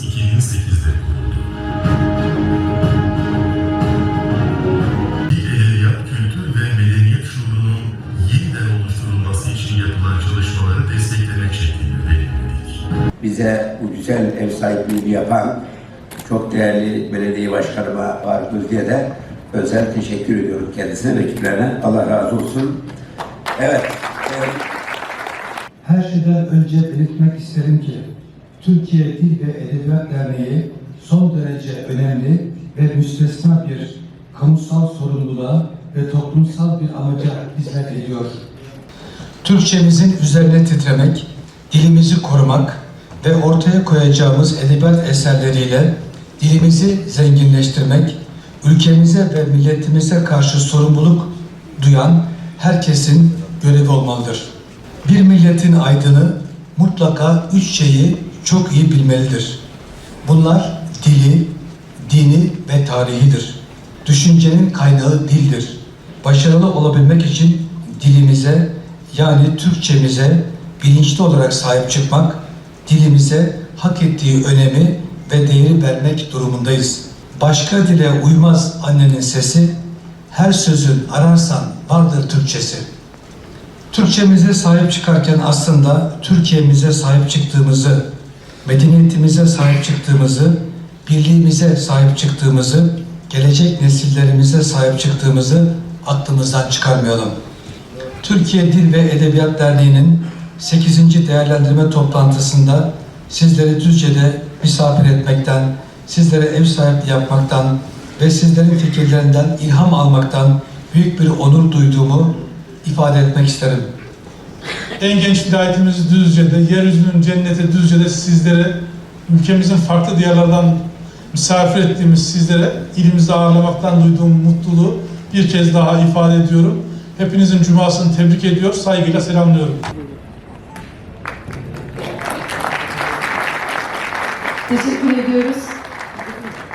2008'de kuruldu. Bir edebiyat, kültür ve medeniyet şuurunun yeniden oluşturulması için yapılan çalışmaları desteklemek şeklinde belirledik. bize bu güzel ev sahipliğini yapan çok değerli belediye başkanıma Faruk Özge'ye de özel teşekkür ediyorum kendisine ve ekiplerine. Allah razı olsun. Evet. evet. Her şeyden önce belirtmek isterim ki Türkiye Dil ve Edebiyat Derneği son derece önemli ve müstesna bir kamusal sorumluluğa ve toplumsal bir amaca hizmet ediyor. Türkçemizin üzerine titremek, dilimizi korumak ve ortaya koyacağımız edebiyat eserleriyle dilimizi zenginleştirmek, ülkemize ve milletimize karşı sorumluluk duyan herkesin görevi olmalıdır. Bir milletin aydını mutlaka üç şeyi çok iyi bilmelidir. Bunlar dili, dini ve tarihidir. Düşüncenin kaynağı dildir. Başarılı olabilmek için dilimize yani Türkçemize bilinçli olarak sahip çıkmak, dilimize hak ettiği önemi ve değeri vermek durumundayız. Başka dile uymaz annenin sesi, her sözün ararsan vardır Türkçesi. Türkçemize sahip çıkarken aslında Türkiye'mize sahip çıktığımızı, medeniyetimize sahip çıktığımızı, birliğimize sahip çıktığımızı, gelecek nesillerimize sahip çıktığımızı aklımızdan çıkarmayalım. Türkiye Dil ve Edebiyat Derneği'nin 8. değerlendirme toplantısında sizleri Düzce'de misafir etmekten, sizlere ev sahipliği yapmaktan ve sizlerin fikirlerinden ilham almaktan büyük bir onur duyduğumu ifade etmek isterim. En genç vilayetimiz Düzce'de, yeryüzünün cenneti Düzce'de sizlere, ülkemizin farklı diyarlardan misafir ettiğimiz sizlere ilimizde ağırlamaktan duyduğum mutluluğu bir kez daha ifade ediyorum. Hepinizin cumasını tebrik ediyor, saygıyla selamlıyorum. Teşekkür ediyoruz.